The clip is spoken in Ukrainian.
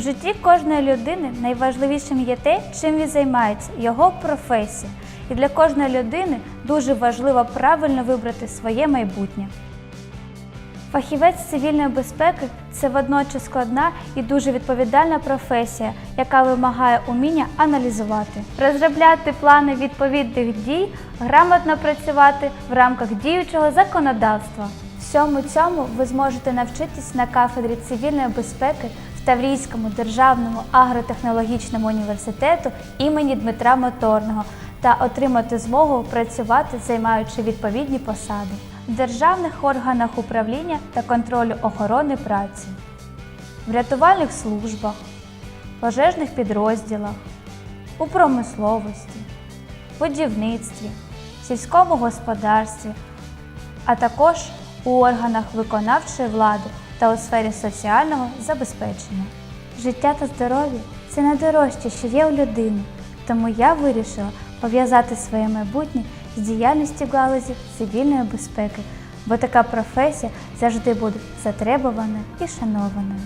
житті кожної людини найважливішим є те, чим він займається, його професія. І для кожної людини дуже важливо правильно вибрати своє майбутнє. Фахівець цивільної безпеки це водночас складна і дуже відповідальна професія, яка вимагає уміння аналізувати, розробляти плани відповідних дій, грамотно працювати в рамках діючого законодавства. Всьому цьому ви зможете навчитись на кафедрі цивільної безпеки Таврійському державному агротехнологічному університету імені Дмитра Моторного та отримати змогу працювати, займаючи відповідні посади в державних органах управління та контролю охорони праці, в рятувальних службах, пожежних підрозділах, у промисловості, будівництві, сільському господарстві, а також у органах виконавчої влади та у сфері соціального забезпечення. Життя та здоров'я це найдорожче, що є у людини, тому я вирішила пов'язати своє майбутнє з діяльністю в галузі цивільної безпеки, бо така професія завжди буде затребуваною і шанованою.